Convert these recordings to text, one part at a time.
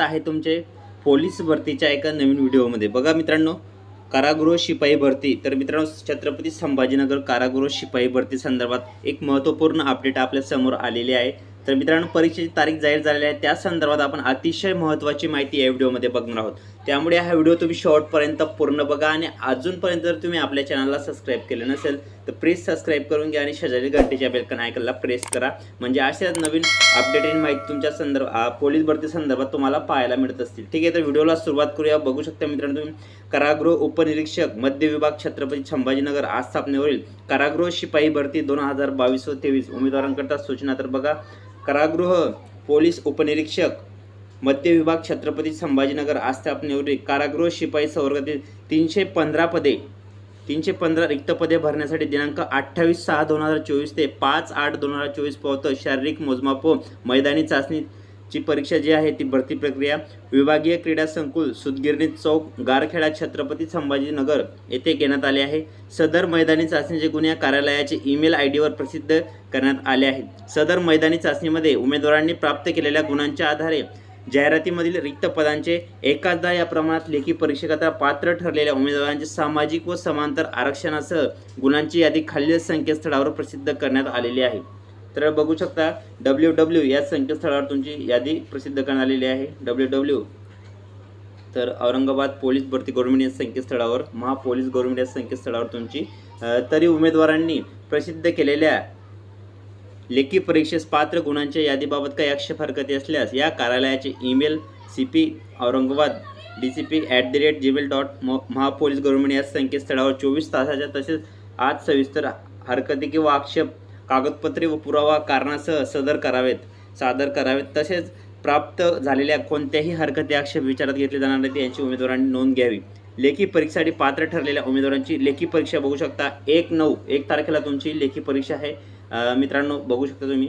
आहे तुमचे पोलीस भरतीच्या एका नवीन व्हिडिओमध्ये. बघा मित्रांनो कारागृह शिपाई भरती. तर मित्रांनो छत्रपती संभाजीनगर कारागृह शिपाई भरती संदर्भात एक महत्त्वपूर्ण अपडेट आपल्यासमोर आलेले आलेली आहे. तर मित्रांनो परीक्षेची तारीख जाहीर झालेली आहे. त्या संदर्भात आपण अतिशय महत्त्वाची माहिती या व्हिडिओमध्ये बघणार आहोत. त्यामुळे हा व्हिडिओ तुम्ही शॉर्टपर्यंत पूर्ण बघा आणि अजूनपर्यंत जर तुम्ही आपल्या चॅनलला सबस्क्राईब केलं नसेल तर प्लीज सबस्क्राईब करून घ्या आणि शेजारी घंटेच्या बेलकन आयकनला प्रेस करा. म्हणजे अशा नवीन अपडेटेड माहिती तुमच्या संदर्भ पोलीस भरती संदर्भात तुम्हाला पाहायला मिळत असतील. ठीक आहे तर व्हिडिओला सुरुवात करूया. बघू शकता मित्रांनो तुम्ही कारागृह उपनिरीक्षक मध्य विभाग छत्रपती संभाजीनगर आज स्थापनेवरील कारागृह शिपाई भरती दोन हजार बावीस व तेवीस उमेदवारांकरता सूचना तर बघा. कारागृह पोलीस उपनिरीक्षक मध्य विभाग छत्रपती संभाजीनगर आज कारागृह शिपाई संवर्गातील तीनशे पंधरा पदे तीनशे पंधरा रिक्त पदे भरण्यासाठी दिनांक अठ्ठावीस सहा दोन हजार चोवीस ते पाच आठ दोन हजार चोवीसपर्यंत शारीरिक मोजमाप मैदानी चाचणी ची परीक्षा जी आहे ती भरती प्रक्रिया विभागीय क्रीडा संकुल सुदगिरणी चौक गारखेडा छत्रपती संभाजीनगर येथे घेण्यात आले आहे. सदर मैदानी चाचणीचे गुन्हे कार्यालयाचे ईमेल आय डीवर प्रसिद्ध करण्यात आले आहेत सदर मैदानी चाचणीमध्ये उमेदवारांनी प्राप्त केलेल्या गुणांच्या आधारे जाहिरातीमधील रिक्त पदांचे एकाचदा या प्रमाणात लेखी परीक्षेकरता पात्र ठरलेल्या उमेदवारांचे सामाजिक व समांतर आरक्षणासह गुणांची यादी खालील संकेतस्थळावर प्रसिद्ध करण्यात आलेली आहे. तर बघू शकता डब्ल्यू डब्ल्यू या संकेतस्थळावर तुमची यादी प्रसिद्ध करण्यात आलेली आहे. डब्ल्यू डब्ल्यू तर औरंगाबाद पोलीस भरती गव्हर्नमेंट या संकेतस्थळावर महापोलीस गव्हर्नमेंट या संकेतस्थळावर तुमची तरी उमेदवारांनी प्रसिद्ध केलेल्या लेखी परीक्षेस पात्र गुणांच्या यादीबाबत काही आक्षेप हरकती असल्यास या कार्यालयाचे email C P Aurangabad D C P at the rate gmail dot Mahapolice government या संकेतस्थळावर चोवीस तासाच्या तसेच आज सविस्तर हरकती किंवा आक्षेप कागदपत्रे व पुरावा कारणासह सदर करावेत. सादर करावेत. तसेच प्राप्त झालेल्या कोणत्याही हरकती आक्षेप विचारात घेतले जाणार नाहीत यांची उमेदवारांनी नोंद घ्यावी. लेखी परीक्षेसाठी पात्र ठरलेल्या उमेदवारांची लेखी परीक्षा बघू शकता. एक नऊ एक तारखेला तुमची लेखी परीक्षा आहे. मित्रांनो बघू शकता तुम्ही.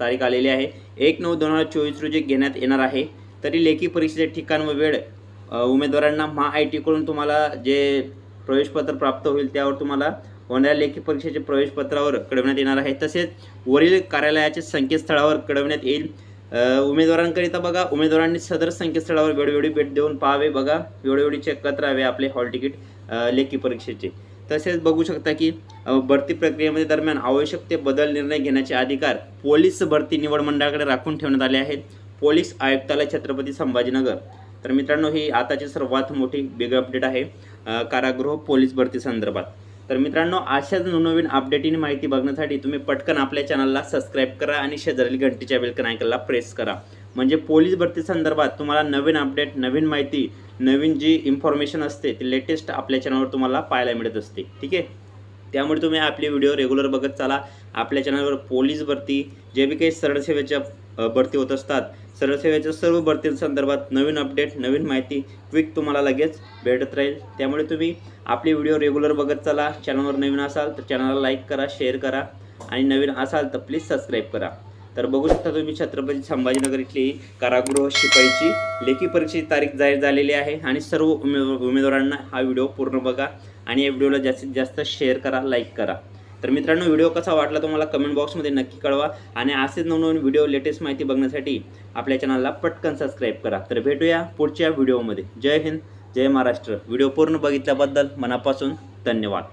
तारीख आलेली आहे. एक नऊ दोन हजार चोवीस रोजी घेण्यात येणार आहे. तरी लेखी परीक्षेचे ठिकाण व वेळ उमेदवारांना महा आय टीकडून तुम्हाला जे प्रवेशपत्र प्राप्त होईल त्यावर तुम्हाला होणाऱ्या लेखी परीक्षेचे प्रवेशपत्रावर कळवण्यात येणार आहे? तसेच वरील कार्यालयाच्या संकेतस्थळावर कळवण्यात येईल. उमेदवारांकरिता बघा. उमेदवारांनी सदर संकेतस्थळावर वेळोवेळी भेट देऊन पाहावे बघा. वेळोवेळी चेक करत राहावे आपले हॉल तिकीट लेखी परीक्षेचे. तसेच बघू शकता की भरती प्रक्रियेमध्ये दरम्यान आवश्यक ते बदल निर्णय घेण्याचे अधिकार पोलीस भरती निवड मंडळाकडे राखून ठेवण्यात आले आहेत. पोलीस आयुक्तालय छत्रपती संभाजीनगर. तर मित्रांनो ही आताची सर्वात मोठी बिग अपडेट आहे कारागृह पोलीस भरती संदर्भात. तर मित्रांनो अशाच नवनवीन अपडेटिंग माहिती बघण्यासाठी तुम्ही पटकन आपल्या चॅनलला सबस्क्राईब करा आणि शेजारील घंटीच्या बेलकन आयकनला प्रेस करा. म्हणजे पोलीस भरती संदर्भात तुम्हाला नवीन अपडेट नवीन माहिती नवीन जी इन्फॉर्मेशन असते ती लेटेस्ट आपल्या चॅनलवर तुम्हाला पाहायला मिळत असते. ठीक आहे? त्यामुळे तुम्ही आपले व्हिडिओ रेग्युलर बघत चाला. आपल्या चॅनलवर पोलीस भरती जे बी काही सरळसेवेच्या भरती होत असतात सरळसेवेच्या सर्व भरतींसंदर्भात नवीन अपडेट नवीन माहिती क्विक तुम्हाला लगेच भेटत राहील. त्यामुळे तुम्ही आपले व्हिडिओ रेग्युलर बघत चला. चॅनलवर नवीन असाल तर चॅनलला लाईक करा शेअर करा आणि नवीन असाल तर प्लीज सबस्क्राईब करा. तर बघू शकता तुम्ही छत्रपती संभाजीनगर इथली कारागृह शिपाईची लेखी परीक्षेची तारीख जाहीर झालेली आहे आणि सर्व उमे उमेदवारांना हा व्हिडिओ पूर्ण बघा आणि या व्हिडिओला जास्तीत जास्त शेअर करा लाईक करा. तर मित्रांनो व्हिडिओ कसा वाटला तुम्हाला कमेंट बॉक्समध्ये नक्की कळवा आणि असेच नवनवीन व्हिडिओ लेटेस्ट माहिती बघण्यासाठी आपल्या चॅनलला पटकन सबस्क्राईब करा. तर भेटूया पुढच्या व्हिडिओमध्ये. जय हिंद जय महाराष्ट्र. व्हिडिओ पूर्ण बघितल्याबद्दल मनापासून धन्यवाद.